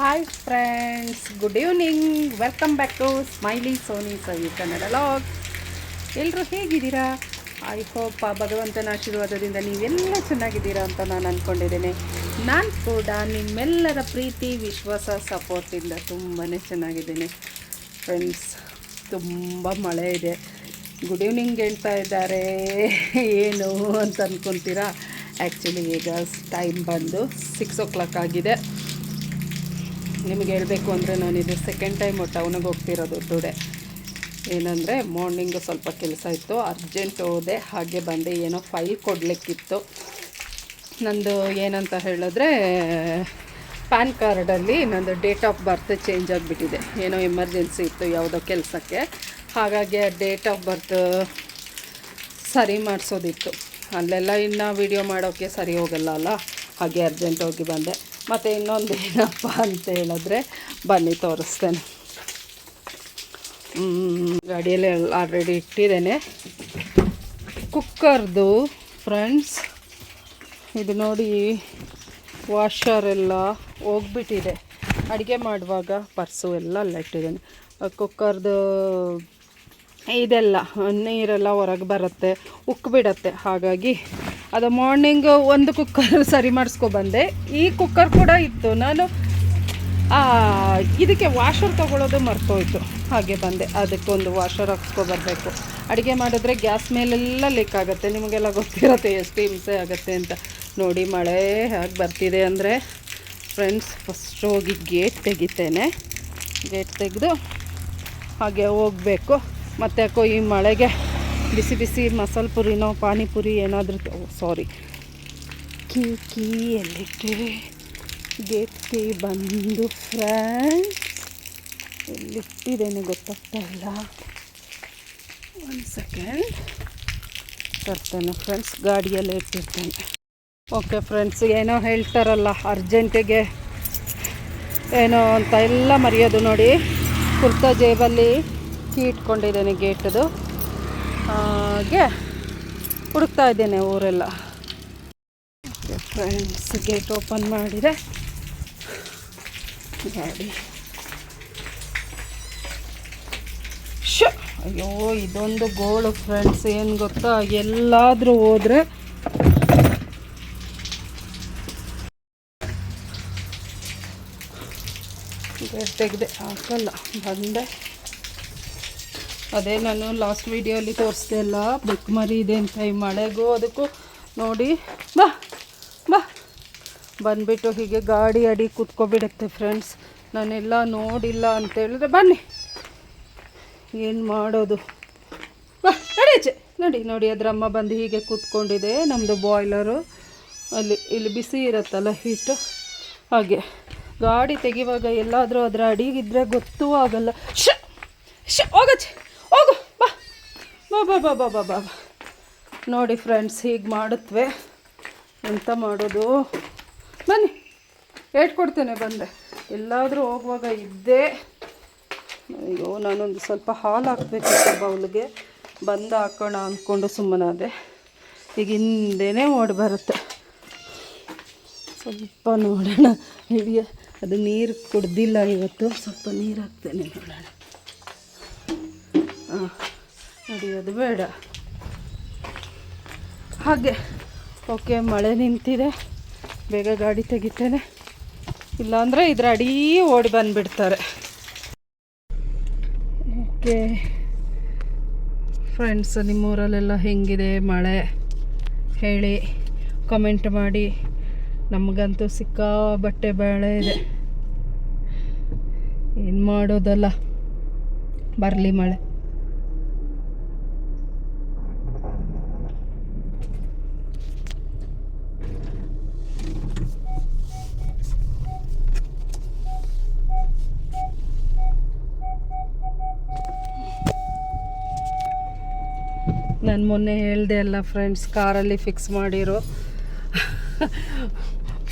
Hi friends good evening welcome back to Smiley Soni Savi Kannada vlog ಎಲ್ಲರೂ ಹೇಗಿದ್ದೀರಾ? I hope ಆ ಭಗವಂತನ ಆಶೀರ್ವಾದದಿಂದ ನೀವೆಲ್ಲ ಚೆನ್ನಾಗಿದ್ದೀರಾ ಅಂತ ನಾನು ಅಂದ್ಕೊಂಡಿದ್ದೇನೆ ನಾನು ಕೂಡ ನಿಮ್ಮೆಲ್ಲರ ಪ್ರೀತಿ, ವಿಶ್ವಾಸ ಸಪೋರ್ಟಿಂದ ತುಂಬಾ ಚೆನ್ನಾಗಿದ್ದೀನಿ. ಫ್ರೆಂಡ್ಸ್ ತುಂಬ ಮಳೆ ಇದೆ. ಗುಡ್ ಈವ್ನಿಂಗ್ ಹೇಳ್ತಾ ಇದ್ದಾರೆ. ಏನು ಅಂತ ಅಂದ್ಕೊತೀರಾ ಆ್ಯಕ್ಚುಲಿ ಈಗ ಟೈಮ್ ಬಂದು ಸಿಕ್ಸ್ ಓ ಕ್ಲಾಕ್ ಆಗಿದೆ. ನಿಮಗೆ ಹೇಳಬೇಕು ಅಂದರೆ ನಾನಿದು ಸೆಕೆಂಡ್ ಟೈಮು ಟೌನಿಗೆ ಹೋಗ್ತಿರೋದು ಟುಡೇ. ಏನಂದರೆ ಮಾರ್ನಿಂಗು ಸ್ವಲ್ಪ ಕೆಲಸ ಇತ್ತು ಅರ್ಜೆಂಟ್ ಹೋದೆ, ಹಾಗೆ ಬಂದೆ. ಏನೋ ಫೈಲ್ ಕೊಡಲಿಕ್ಕಿತ್ತು. ನಂದು ಏನಂತ ಹೇಳಿದ್ರೆ, ಪ್ಯಾನ್ ಕಾರ್ಡಲ್ಲಿ ನಂದು ಡೇಟ್ ಆಫ್ ಬರ್ತ್ ಚೇಂಜ್ ಆಗಿಬಿಟ್ಟಿದೆ. ಏನೋ ಎಮರ್ಜೆನ್ಸಿ ಇತ್ತು ಯಾವುದೋ ಕೆಲಸಕ್ಕೆ. ಹಾಗಾಗಿ ಡೇಟ್ ಆಫ್ ಬರ್ತ್ ಸರಿ ಮಾಡಿಸೋದಿತ್ತು. ಅಲ್ಲೆಲ್ಲ ಇನ್ನು ವಿಡಿಯೋ ಮಾಡೋಕ್ಕೆ ಸರಿ ಹೋಗಲ್ಲ ಅಲ್ಲ? ಹಾಗೆ ಅರ್ಜೆಂಟ್ ಹೋಗಿ ಬಂದೆ. ಮತ್ತು ಇನ್ನೊಂದು ಏನಪ್ಪ ಅಂತ ಹೇಳಿದ್ರೆ ಬನ್ನಿ ತೋರಿಸ್ತೇನೆ. ಗಾಡಿಯಲ್ಲಿ ಆಲ್ರೆಡಿ ಇಟ್ಟಿದ್ದೇನೆ. ಕುಕ್ಕರ್ದು ಫ್ರೆಂಡ್ಸ್ ಇದು ನೋಡಿ ವಾಷರ್ ಎಲ್ಲ ಹೋಗ್ಬಿಟ್ಟಿದೆ. ಅಡುಗೆ ಮಾಡುವಾಗ ಪರ್ಸು ಎಲ್ಲ ಅಲ್ಲ ಇಟ್ಟಿದ್ದೇನೆ. ಕುಕ್ಕರ್ದು ಇದೆಲ್ಲ, ನೀರೆಲ್ಲ ಹೊರಗೆ ಬರುತ್ತೆ ಉಕ್ಕಿಬಿಡತ್ತೆ ಹಾಗಾಗಿ ಅದು ಮಾರ್ನಿಂಗ್ ಒಂದು ಕುಕ್ಕರ್ ಸರಿ ಮಾಡಿಸ್ಕೊಬಂದೆ ಈ ಕುಕ್ಕರ್ ಕೂಡ ಇತ್ತು. ನಾನು ಇದಕ್ಕೆ ವಾಷರ್ ತೊಗೊಳೋದು ಮರ್ತೋಯ್ತು. ಹಾಗೆ ಬಂದೆ. ಅದಕ್ಕೊಂದು ವಾಷರ್ ಹಾಕ್ಸ್ಕೊಬರ್ಬೇಕು ಅಡುಗೆ ಮಾಡಿದ್ರೆ ಗ್ಯಾಸ್ ಮೇಲೆಲ್ಲ ಲೀಕ್ ಆಗುತ್ತೆ. ನಿಮಗೆಲ್ಲ ಗೊತ್ತಿರುತ್ತೆ, ಎಷ್ಟು ಹಿಂಸೆ ಆಗುತ್ತೆ ಅಂತ. ನೋಡಿ, ಮಳೆ ಹೇಗೆ ಬರ್ತಿದೆ ಅಂದರೆ ಫ್ರೆಂಡ್ಸ್ ಫಸ್ಟ್ ಹೋಗಿ ಗೇಟ್ ತೆಗಿತೇನೆ. ಗೇಟ್ ತೆಗೆದು ಹಾಗೆ ಹೋಗಬೇಕು. ಮತ್ತು ಯಾಕೋ ಈ ಮಳೆಗೆ ಬಿಸಿ ಬಿಸಿ ಮಸಾಲೆ ಪುರಿನೋ, ಪಾನಿಪುರಿ ಏನಾದರೂ ಸಾರಿ ಕೀ ಕೀ ಎಲ್ಲಿಟ್ಟೆ ಗೇಟ್ ಕೀ ಬಂದು ಫ್ರೆಂಡ್ಸ್ ಎಲ್ಲಿಟ್ಟಿದ್ದೇನೆ ಗೊತ್ತಾಗ್ತಾ ಇಲ್ಲ. ಒಂದು ಸೆಕೆಂಡ್ ತರ್ತೇನೆ ಫ್ರೆಂಡ್ಸ್ ಗಾಡಿಯಲ್ಲೇ ಇಟ್ಟಿರ್ತೇನೆ. ಓಕೆ ಫ್ರೆಂಡ್ಸ್ ಏನೋ ಹೇಳ್ತಾರಲ್ಲ, ಅರ್ಜೆಂಟಿಗೆ ಏನೋ ಅಂತ ಎಲ್ಲ ಮರೆಯೋದು ನೋಡಿ. ಕುರ್ತಾ ಜೇಬಲ್ಲಿ ಕೀ ಇಟ್ಕೊಂಡಿದ್ದೇನೆ ಗೇಟದು. ಹಾಗೆ ಹುಡುಕ್ತಾ ಇದ್ದೇನೆ ಊರೆಲ್ಲ. ಫ್ರೆಂಡ್ಸ್ ಗೇಟ್ ಓಪನ್ ಮಾಡಿದೆ ಗಾಡಿ. ಶ ಅಯ್ಯೋ, ಇದೊಂದು ಗೋಳು ಫ್ರೆಂಡ್ಸ್ ಏನು ಗೊತ್ತಾ? ಎಲ್ಲಾದರೂ ಹೋದರೆ ಗೇಟ್ ತೆಗೆದೆ ಹಾಕಲ್ಲ, ಬಂದೆ. ಅದೇ ನಾನು ಲಾಸ್ಟ್ ವೀಡಿಯೋಲಿ ತೋರಿಸ್ದೆ ಅಲ್ಲ ಬೆಕ್ ಮರಿ ಇದೆ ಅಂತ ಈ ಮಳೆಗೂ ಅದಕ್ಕೂ ನೋಡಿ, ಬಾ ಬಾ. ಬಂದ್ಬಿಟ್ಟು ಹೀಗೆ ಗಾಡಿ ಅಡಿ ಕುತ್ಕೊಬಿಡುತ್ತೆ ಫ್ರೆಂಡ್ಸ್ ನಾನೆಲ್ಲ ನೋಡಿಲ್ಲ ಅಂತ ಹೇಳಿದ್ರೆ ಬನ್ನಿ. ಏನು ಮಾಡೋದು? ಬಾ ನಡೀಚೆ ನೋಡಿ ನೋಡಿ, ಅದ್ರಮ್ಮ ಬಂದು ಹೀಗೆ ಕೂತ್ಕೊಂಡಿದೆ ನಮ್ಮದು ಬಾಯ್ಲರು ಅಲ್ಲಿ, ಇಲ್ಲಿ ಬಿಸಿ ಇರುತ್ತಲ್ಲ ಹೀಟು ಹಾಗೆ, ಗಾಡಿ ತೆಗಿವಾಗ ಎಲ್ಲಾದರೂ ಅದರ ಅಡಿಗಿದ್ರೆ ಗೊತ್ತೂ ಆಗಲ್ಲ. ಶ ಶ ಹೋಗಚ್ಚೆ ನೋಡಿ ಫ್ರೆಂಡ್ಸ್ ಹೀಗೆ ಮಾಡುತ್ತವೆ ಎಂತ ಮಾಡೋದು? ಬನ್ನಿ. ಹೇಳ್ಕೊಡ್ತೇನೆ ಬಂದೆ. ಎಲ್ಲಾದರೂ ಹೋಗುವಾಗ ಇದ್ದೇ. ಅಯ್ಯೋ, ನಾನೊಂದು ಸ್ವಲ್ಪ ಹಾಲು ಹಾಕ್ಬೇಕಿತ್ತು ಬೌಲ್ಗೆ. ಬಂದು ಹಾಕೋಣ ಅಂದ್ಕೊಂಡು ಸುಮ್ಮನಾದೆ. ಈಗ ಹಿಂದೆನೇ ಓಡಿ ಬರುತ್ತೆ. ಸ್ವಲ್ಪ ನೋಡೋಣ. ಹಿಡಿಯ ಅದು ನೀರು ಕುಡ್ದಿಲ್ಲ ಇವತ್ತು. ಸ್ವಲ್ಪ ನೀರು ಹಾಕ್ತೇನೆ ನೋಡೋಣ. ಹಾಂ ನೋಡಿ ಅದು ಬೇಡ. ಹಾಗೆ, ಓಕೆ, ಮಳೆ ನಿಂತಿದೆ. ಬೇಗ ಗಾಡಿ ತೆಗಿತೇನೆ. ಇಲ್ಲಾಂದರೆ ಇದ್ರ ಅಡೀ ಓಡಿ ಬಂದುಬಿಡ್ತಾರೆ. ಓಕೆ. ಫ್ರೆಂಡ್ಸ್ ನಿಮ್ಮೂರಲ್ಲೆಲ್ಲ ಹೆಂಗಿದೆ? ಮಳೆ? ಹೇಳಿ. ಕಮೆಂಟ್ ಮಾಡಿ. ನಮಗಂತೂ ಸಿಕ್ಕಾಬಟ್ಟೆ ಬೇಳೆ ಇದೆ. ಏನು ಮಾಡೋದಲ್ಲ? ಬರಲಿ ಮಳೆ. ನಾನು ಮೊನ್ನೆ ಹೇಳಿದೆ ಅಲ್ಲ ಫ್ರೆಂಡ್ಸ್ ಕಾರಲ್ಲಿ ಫಿಕ್ಸ್ ಮಾಡಿರೋ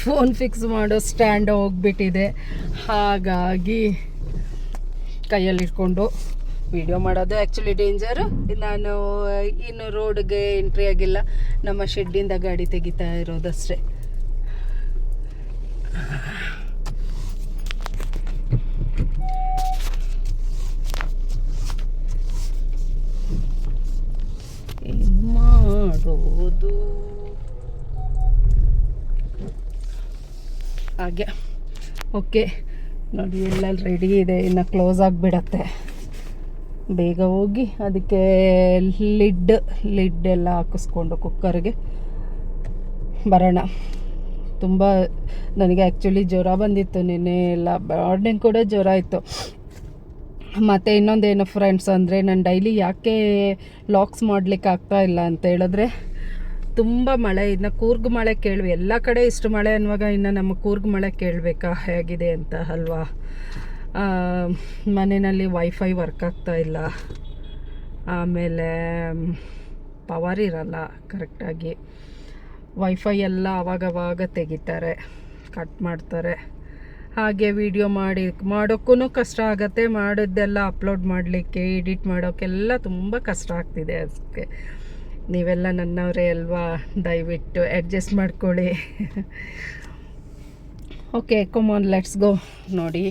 ಫೋನ್ ಫಿಕ್ಸ್ ಮಾಡೋ ಸ್ಟ್ಯಾಂಡ್ ಹೋಗ್ಬಿಟ್ಟಿದೆ. ಹಾಗಾಗಿ ಕೈಯಲ್ಲಿಟ್ಕೊಂಡು ವಿಡಿಯೋ ಮಾಡೋದು ಆ್ಯಕ್ಚುಲಿ ಡೇಂಜರು ನಾನು, ಇನ್ನು ರೋಡ್ಗೆ ಎಂಟ್ರಿ ಆಗಿಲ್ಲ. ನಮ್ಮ ಶೆಡ್ಡಿಂದ ಗಾಡಿ ತೆಗಿತಾ ಇರೋದಷ್ಟೇ. ಮಾಡೋದು ಹಾಗೆ. ಓಕೆ. ನೋಡಿ ಎಲ್ಲ ರೆಡಿ ಇದೆ. ಇನ್ನು ಕ್ಲೋಸ್ ಆಗಿಬಿಡತ್ತೆ. ಬೇಗ ಹೋಗಿ ಅದಕ್ಕೆ ಲಿಡ್ ಲಿಡ್ ಎಲ್ಲ ಹಾಕಿಸ್ಕೊಂಡು ಕುಕ್ಕರ್ಗೆ ಬರೋಣ. ತುಂಬ ನನಗೆ ಆ್ಯಕ್ಚುಲಿ ಜ್ವರ ಬಂದಿತ್ತು ನಿನ್ನೆ, ಎಲ್ಲ ಮಾರ್ನಿಂಗ್ ಕೂಡ ಜ್ವರ ಇತ್ತು. ಮತ್ತು ಇನ್ನೊಂದೇನು ಫ್ರೆಂಡ್ಸ್ ಅಂದರೆ ನಾನು ಡೈಲಿ ಯಾಕೆ ಲಾಕ್ಸ್ ಮಾಡಲಿಕ್ಕೆ ಆಗ್ತಾ ಇಲ್ಲ ಅಂತ ಹೇಳಿದ್ರೆ, ತುಂಬ ಮಳೆ, ಇನ್ನು ಕೂರ್ಗ್ ಮಳೆ ಕೇಳ್ವಿ. ಎಲ್ಲ ಕಡೆ ಇಷ್ಟು ಮಳೆ ಅನ್ನುವಾಗ ಇನ್ನು ನಮ್ಮ ಕೂರ್ಗ್ ಮಳೆ ಕೇಳಬೇಕಾ? ಹೇಗಿದೆ ಅಂತ ಅಲ್ವಾ? ಮನೆಯಲ್ಲಿ ವೈಫೈ ವರ್ಕ್ ಆಗ್ತಾ ಇಲ್ಲ. ಆಮೇಲೆ ಪವರ್ ಇರಲ್ಲ ಕರೆಕ್ಟಾಗಿ ವೈಫೈ ಎಲ್ಲ ಅವಾಗವಾಗ ತೆಗಿತಾರೆ ಕಟ್ ಮಾಡ್ತಾರೆ. ಹಾಗೆ ವಿಡಿಯೋ ಮಾಡಿ ಮಾಡೋಕ್ಕೂ ಕಷ್ಟ ಆಗುತ್ತೆ. ಮಾಡಿದ್ದೆಲ್ಲ ಅಪ್ಲೋಡ್ ಮಾಡಲಿಕ್ಕೆ ಎಡಿಟ್ ಮಾಡೋಕ್ಕೆಲ್ಲ ತುಂಬ ಕಷ್ಟ ಆಗ್ತಿದೆ ಅದಕ್ಕೆ ನೀವೆಲ್ಲ ನನ್ನವರೇ ಅಲ್ವಾ? ದಯವಿಟ್ಟು ಅಡ್ಜಸ್ಟ್ ಮಾಡ್ಕೊಳ್ಳಿ. ಓಕೆ ಕೊಮಾನ್ ಲೆಟ್ಸ್ ಗೋ ನೋಡಿ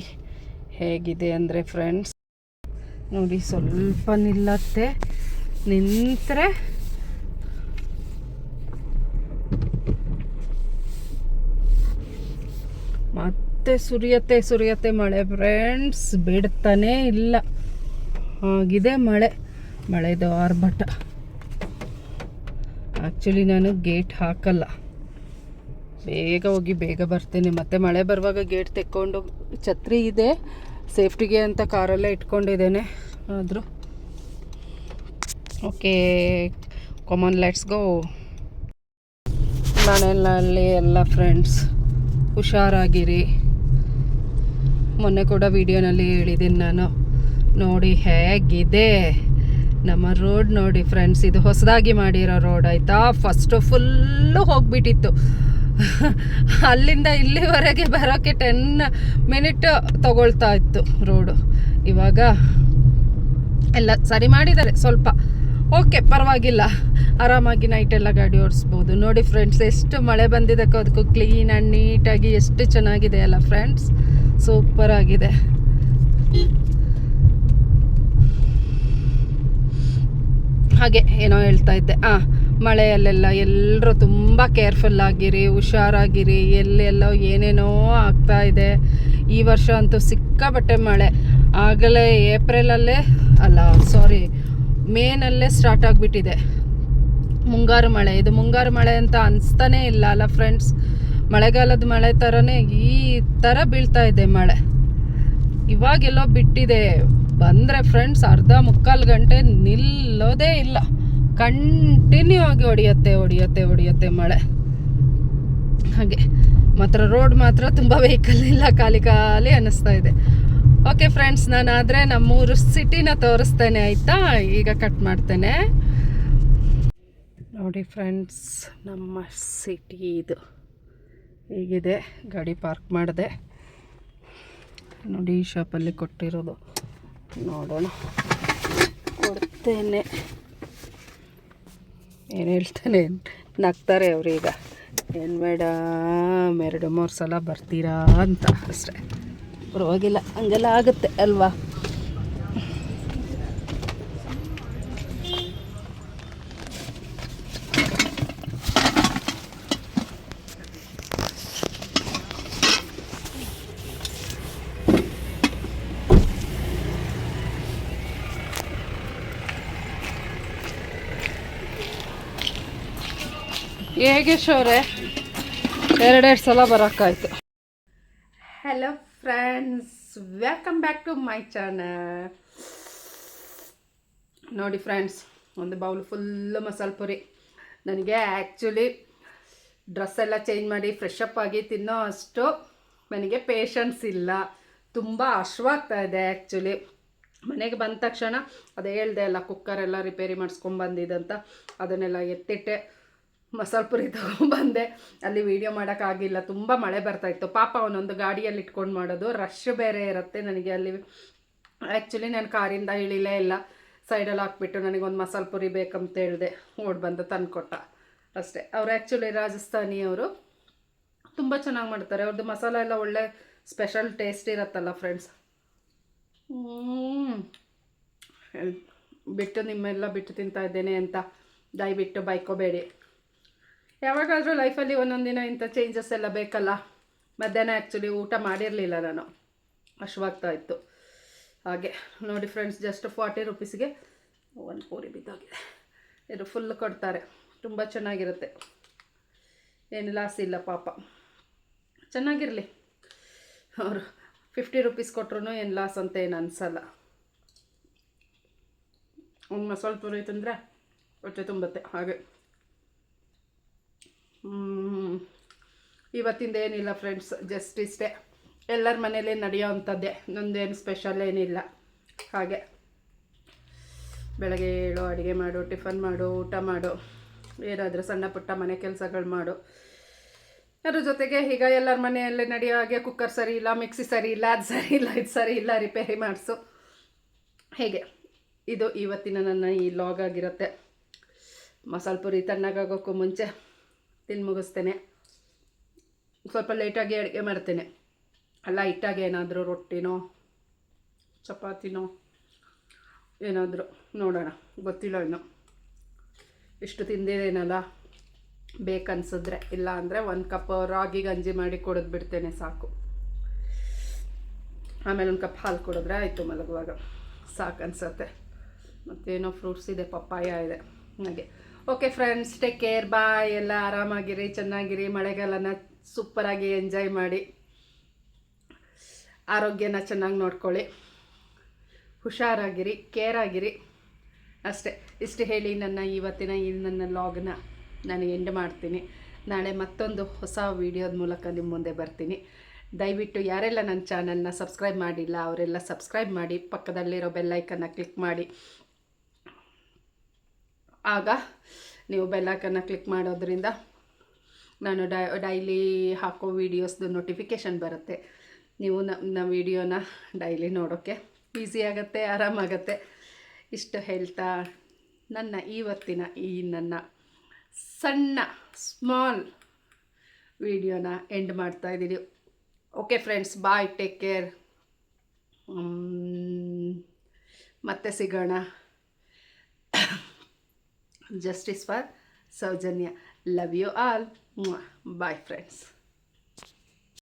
ಹೇಗಿದೆ ಅಂದರೆ ಫ್ರೆಂಡ್ಸ್ ನೋಡಿ, ಸ್ವಲ್ಪ ನಿಲ್ಲತ್ತೆ. ನಿಂತರೆ ಮತ್ತೆ ಸುರಿಯತ್ತೆ ಸುರಿಯತ್ತೆ ಮಳೆ ಫ್ರೆಂಡ್ಸ್ ಬಿಡ್ತಾನೇ ಇಲ್ಲ. ಆಗಿದೆ ಮಳೆ. ಮಳೆದು ಆರ್ಭಟ. ಆ್ಯಕ್ಚುಲಿ ನಾನು ಗೇಟ್ ಹಾಕಲ್ಲ. ಬೇಗ ಹೋಗಿ ಬೇಗ ಬರ್ತೇನೆ. ಮತ್ತೆ ಮಳೆ ಬರುವಾಗ ಗೇಟ್ ತೆಕ್ಕೊಂಡು ಛತ್ರಿ ಇದೆ. ಸೇಫ್ಟಿಗೆ ಅಂತ ಕಾರಲ್ಲೇ ಇಟ್ಕೊಂಡಿದ್ದೇನೆ. ಆದರೂ ಓಕೆ ಕಾಮನ್ ಲೆಟ್ಸ್ ಗೋ ಮನೆಯಲ್ಲಿ ಎಲ್ಲ ಫ್ರೆಂಡ್ಸ್ ಹುಷಾರಾಗಿರಿ. ಮೊನ್ನೆ ಕೂಡ ವಿಡಿಯೋನಲ್ಲಿ ಹೇಳಿದ್ದೀನಿ ನಾನು. ನೋಡಿ ಹೇಗಿದೆ. ನಮ್ಮ ರೋಡ್ ನೋಡಿ ಫ್ರೆಂಡ್ಸ್ ಇದು ಹೊಸದಾಗಿ ಮಾಡಿರೋ ರೋಡ್ ಆಯಿತಾ? ಫಸ್ಟು ಫುಲ್ಲು ಹೋಗ್ಬಿಟ್ಟಿತ್ತು. ಅಲ್ಲಿಂದ ಇಲ್ಲಿವರೆಗೆ ಬರೋಕ್ಕೆ ಟೆನ್ ಮಿನಿಟ್ ತಗೊಳ್ತಾ ಇತ್ತು ರೋಡು. ಇವಾಗ ಎಲ್ಲ ಸರಿ ಮಾಡಿದ್ದಾರೆ ಸ್ವಲ್ಪ. ಓಕೆ ಪರವಾಗಿಲ್ಲ. ಆರಾಮಾಗಿ ನೈಟೆಲ್ಲ ಗಾಡಿ ಓಡಿಸ್ಬೋದು. ನೋಡಿ ಫ್ರೆಂಡ್ಸ್ ಎಷ್ಟು ಮಳೆ ಬಂದಿದ್ದಕ್ಕೂ ಅದಕ್ಕೂ ಕ್ಲೀನ್ ಆ್ಯಂಡ್ ನೀಟಾಗಿ ಎಷ್ಟು ಚೆನ್ನಾಗಿದೆ ಅಲ್ಲ ಫ್ರೆಂಡ್ಸ್ ಸೂಪರ್ ಆಗಿದೆ. ಹಾಗೆ ಏನೋ ಹೇಳ್ತಾ ಇದ್ದೆ. ಆ, ಮಳೆಯಲ್ಲೆಲ್ಲ ಎಲ್ಲರೂ ತುಂಬ ಕೇರ್ಫುಲ್ ಆಗಿರಿ, ಹುಷಾರಾಗಿರಿ. ಎಲ್ಲೆಲ್ಲೋ ಏನೇನೋ ಆಗ್ತಾ ಇದೆ. ಈ ವರ್ಷ ಅಂತೂ ಸಿಕ್ಕಾಬಟ್ಟೆ ಮಳೆ. ಆಗಲೇ ಏಪ್ರಿಲಲ್ಲೇ, ಅಲ್ಲ ಸಾರಿ ಮೇನಲ್ಲೇ ಸ್ಟಾರ್ಟ್ ಆಗಿಬಿಟ್ಟಿದೆ. ಮುಂಗಾರು ಮಳೆ. ಇದು ಮುಂಗಾರು ಮಳೆ ಅಂತ ಅನಿಸ್ತಾನೇ ಇಲ್ಲ ಅಲ್ಲ ಫ್ರೆಂಡ್ಸ್ ಮಳೆಗಾಲದ ಮಳೆ ಥರನೇ ಈ ಥರ ಬೀಳ್ತಾ ಇದೆ ಮಳೆ. ಇವಾಗೆಲ್ಲೋ ಬಿಟ್ಟಿದೆ. ಬಂದರೆ ಫ್ರೆಂಡ್ಸ್ ಅರ್ಧ ಮುಕ್ಕಾಲು ಗಂಟೆ ನಿಲ್ಲೋದೇ ಇಲ್ಲ. ಕಂಟಿನ್ಯೂ ಆಗಿ ಹೊಡಿಯತ್ತೆ ಹೊಡಿಯತ್ತೆ ಹೊಡಿಯತ್ತೆ ಮಳೆ. ಹಾಗೆ. ಮಾತ್ರ ರೋಡ್ ಮಾತ್ರ ತುಂಬ ವೆಹಿಕಲ್ ಇಲ್ಲ, ಖಾಲಿ ಖಾಲಿ ಅನ್ನಿಸ್ತಾ ಇದೆ. ಓಕೆ ಫ್ರೆಂಡ್ಸ್ ನಾನು ಆದರೆ ನಮ್ಮೂರು ಸಿಟಿನ ತೋರಿಸ್ತೇನೆ, ಆಯಿತಾ? ಈಗ ಕಟ್ ಮಾಡ್ತೇನೆ. ನೋಡಿ ಫ್ರೆಂಡ್ಸ್ ನಮ್ಮ ಸಿಟಿ ಇದು. ಹೀಗಿದೆ. ಗಾಡಿ ಪಾರ್ಕ್ ಮಾಡಿದೆ. ನೋಡಿ, ಈ ಶಾಪಲ್ಲಿ ಕೊಟ್ಟಿರೋದು. ನೋಡೋಣ. ಕೊಡ್ತೇನೆ. ಏನು ಹೇಳ್ತಾನೆ? ನಗ್ತಾರೆ ಅವ್ರೀಗ ಏನು ಮೇಡಮ್ ಎರಡು ಮೂರು ಸಲ ಬರ್ತೀರಾ ಅಂತ. ಅಷ್ಟೇ. ಪರವಾಗಿಲ್ಲ, ಹಂಗೆಲ್ಲ ಆಗುತ್ತೆ, ಅಲ್ವಾ? ಹೇಗೆ ಶೋರೆ? ಎರಡೆರಡು ಸಲ ಬರೋಕ್ಕಾಯ್ತು. Hello friends welcome back to my channel ನೋಡಿ ಫ್ರೆಂಡ್ಸ್ ಒಂದು ಬೌಲ್ ಫುಲ್ ಮಸಾಲೆ ಪುರಿ. ನನಗೆ ಆ್ಯಕ್ಚುಲಿ ಡ್ರೆಸ್ ಎಲ್ಲ ಚೇಂಜ್ ಮಾಡಿ ಫ್ರೆಶ್ ಅಪ್ ಆಗಿ ತಿನ್ನೋ ಅಷ್ಟು ನನಗೆ ಪೇಷನ್ಸ್ ಇಲ್ಲ. ತುಂಬ ಹಶ್ವಾಗ್ತಾ ಇದೆ ಆ್ಯಕ್ಚುಲಿ ಮನೆಗೆ ಬಂದ ತಕ್ಷಣ ಅದು ಹೇಳ್ದೆ ಅಲ್ಲ ಕುಕ್ಕರೆಲ್ಲ ರಿಪೇರಿ ಮಾಡಿಸ್ಕೊಂಬಂದಿದ್ದಂತ ಅದನ್ನೆಲ್ಲ ಎತ್ತಿಟ್ಟೆ. ಮಸಾಲೆ ಪುರಿ ತೊಗೊಂಬಂದೆ ಅಲ್ಲಿ ವೀಡಿಯೋ ಮಾಡೋಕ್ಕಾಗಿಲ್ಲ. ತುಂಬ ಮಳೆ ಬರ್ತಾ ಇತ್ತು. ಪಾಪ ಅವನೊಂದು ಗಾಡಿಯಲ್ಲಿ ಇಟ್ಕೊಂಡು ಮಾಡೋದು. ರಶ್ ಬೇರೆ ಇರುತ್ತೆ ನನಗೆ ಅಲ್ಲಿ. ಆ್ಯಕ್ಚುಲಿ ನಾನು ಕಾರಿಂದ ಇಳಿಲೇ ಇಲ್ಲ. ಸೈಡಲ್ಲಿ ಹಾಕ್ಬಿಟ್ಟು ನನಗೊಂದು ಮಸಾಲೆ ಪುರಿ ಬೇಕಂತ ಹೇಳಿದೆ. ಓಡ್ ಬಂದು ತಂದುಕೊಟ್ಟ. ಅಷ್ಟೇ. ಅವ್ರು ಆ್ಯಕ್ಚುಲಿ ರಾಜಸ್ಥಾನಿಯವರು ತುಂಬ ಚೆನ್ನಾಗಿ ಮಾಡ್ತಾರೆ. ಅವ್ರದ್ದು ಮಸಾಲ ಎಲ್ಲ ಒಳ್ಳೆ ಸ್ಪೆಷಲ್ ಟೇಸ್ಟ್ ಇರತ್ತಲ್ಲ ಫ್ರೆಂಡ್ಸ್ ಬಿಟ್ಟು ನಿಮ್ಮೆಲ್ಲ ಬಿಟ್ಟು ತಿಂತಾ ಇದ್ದೇನೆ ಅಂತ. ದಯವಿಟ್ಟು ಬೈಕೋಬೇಡಿ. ಯಾವಾಗಾದರೂ ಲೈಫಲ್ಲಿ ಒಂದೊಂದು ದಿನ ಇಂಥ ಚೇಂಜಸ್ ಎಲ್ಲ ಬೇಕಲ್ಲ? ಮಧ್ಯಾಹ್ನ ಆ್ಯಕ್ಚುಲಿ ಊಟ ಮಾಡಿರಲಿಲ್ಲ ನಾನು. ಹಶ್ವಾಗ್ತಾ ಇತ್ತು. ಹಾಗೆ, ನೋಡಿ ಫ್ರೆಂಡ್ಸ್ ಜಸ್ಟ್ ಫಾರ್ಟಿ ರುಪೀಸ್ಗೆ ಒಂದು ಪೂರಿ ಬಿದ್ದೋಗಿದೆ. ಇದು ಫುಲ್ ಕೊಡ್ತಾರೆ. ತುಂಬ ಚೆನ್ನಾಗಿರುತ್ತೆ. ಏನು ಲಾಸ್ ಇಲ್ಲ ಪಾಪ. ಚೆನ್ನಾಗಿರಲಿ. ಅವರು ಫಿಫ್ಟಿ ರುಪೀಸ್ ಕೊಟ್ರು ಏನು ಲಾಸ್ ಅಂತ ಏನು ಅನಿಸಲ್ಲ. ಒಂದು ಮಸಾಲೆ ಪೂರಿ ತಂದರೆ ಹೊಟ್ಟೆ ತುಂಬುತ್ತೆ. ಹಾಗೆ. ಇವತ್ತಿಂದ ಏನಿಲ್ಲ ಫ್ರೆಂಡ್ಸ್ ಜಸ್ಟ್ ಇಷ್ಟೇ. ಎಲ್ಲರ ಮನೇಲಿ ನಡೆಯೋ ಅಂಥದ್ದೇ. ನಂದೇನು ಸ್ಪೆಷಲ್ ಏನಿಲ್ಲ. ಹಾಗೆ. ಬೆಳಗ್ಗೆ ಏಳು ಅಡುಗೆ ಮಾಡು, ಟಿಫನ್ ಮಾಡು, ಊಟ ಮಾಡು. ಏನಾದರೂ ಸಣ್ಣ ಪುಟ್ಟ ಮನೆ ಕೆಲಸಗಳು ಮಾಡು. ಅದ್ರ ಜೊತೆಗೆ ಈಗ ಎಲ್ಲರ ಮನೆಯಲ್ಲಿ ನಡೆಯೋ ಹಾಗೆ ಕುಕ್ಕರ್ ಸರಿ ಇಲ್ಲ ಮಿಕ್ಸಿ ಸರಿ ಇಲ್ಲ, ಅದು ಸರಿ ಇಲ್ಲ, ಇದು ಸರಿ ಇಲ್ಲ ರಿಪೇರಿ ಮಾಡಿಸು. ಹೇಗೆ? ಇದು ಇವತ್ತಿನ ನನ್ನ ಈ ಲಾಗ್ ಆಗಿರುತ್ತೆ. ಮಸಾಲೆ ಪುರಿ ತಣ್ಣಗಾಗೋಕ್ಕೂ ಮುಂಚೆ. ತಿಂದು ಮುಗಿಸ್ತೇನೆ ಸ್ವಲ್ಪ ಲೇಟಾಗಿ ಅಡುಗೆ ಮಾಡ್ತೇನೆ. ಅಲ್ಲ ಲೈಟಾಗಿ ಏನಾದರೂ ರೊಟ್ಟಿನೋ, ಚಪಾತಿನೋ ಏನಾದರೂ ನೋಡೋಣ. ಗೊತ್ತಿಲ್ಲ ಇನ್ನು. ಇಷ್ಟು ತಿಂದಿದ್ದೇನಲ್ಲ. ಬೇಕನ್ಸಿದ್ರೆ, ಇಲ್ಲ ಅಂದರೆ ಒಂದು ಕಪ್ ರಾಗಿ ಗಂಜಿ ಮಾಡಿ ಕುಡಿದು ಬಿಡ್ತೇನೆ ಸಾಕು. ಆಮೇಲೆ ಒಂದು ಕಪ್ ಹಾಲು ಕುಡಿದ್ರೆ ಆಯಿತು ಮಲಗುವಾಗ. ಸಾಕು ಅನ್ಸತ್ತೆ ಮತ್ತೇನೋ ಫ್ರೂಟ್ಸ್ ಇದೆ, ಪಪ್ಪಾಯ ಇದೆ. ಹಾಗೆ. Okay friends take care bye ಎಲ್ಲ ಆರಾಮಾಗಿರಿ, ಚೆನ್ನಾಗಿರಿ. ಮಳೆಗಾಲನ ಸೂಪರಾಗಿ ಎಂಜಾಯ್ ಮಾಡಿ. ಆರೋಗ್ಯನ ಚೆನ್ನಾಗಿ ನೋಡ್ಕೊಳ್ಳಿ. ಹುಷಾರಾಗಿರಿ ಕೇರ್ ಆಗಿರಿ ಅಷ್ಟೇ. ಇಷ್ಟು ಹೇಳಿ ನನ್ನ ಇವತ್ತಿನ ಈ ನನ್ನ ಲಾಗ್ನ ನಾನು ಎಂಡ್ ಮಾಡ್ತೀನಿ. ನಾಳೆ ಮತ್ತೊಂದು ಹೊಸ ವಿಡಿಯೋದ ಮೂಲಕ ನಿಮ್ಮ ಮುಂದೆ ಬರ್ತೀನಿ. ದಯವಿಟ್ಟು ಯಾರೆಲ್ಲ ನನ್ನ ಚಾನಲ್ನ ಸಬ್ಸ್ಕ್ರೈಬ್ ಮಾಡಿಲ್ಲ, ಅವರೆಲ್ಲ ಸಬ್ಸ್ಕ್ರೈಬ್ ಮಾಡಿ. ಪಕ್ಕದಲ್ಲಿರೋ ಬೆಲ್ಲೈಕನ್ನ ಕ್ಲಿಕ್ ಮಾಡಿ. ಆಗ ನೀವು ಬೆಲ್ಲೈಕನ್ನು ಕ್ಲಿಕ್ ಮಾಡೋದ್ರಿಂದ ನಾನು ಡೈಲಿ ಹಾಕೋ ವೀಡಿಯೋಸ್ದು ನೋಟಿಫಿಕೇಷನ್ ಬರುತ್ತೆ. ನೀವು ನಮ್ಮ ವಿಡಿಯೋನ ಡೈಲಿ ನೋಡೋಕ್ಕೆ ಈಸಿ ಆಗುತ್ತೆ ಆರಾಮಾಗತ್ತೆ ಇಷ್ಟು ಹೇಳ್ತಾ ನನ್ನ ಇವತ್ತಿನ ಈ ನನ್ನ ಸಣ್ಣ ಸ್ಮಾಲ್ ವಿಡಿಯೋನ ಎಂಡ್ ಮಾಡ್ತಾ ಇದ್ದೀನಿ. Okay friends bye take care ಮತ್ತೆ ಸಿಗೋಣ. justice for Saujanya. Love you all. Bye friends.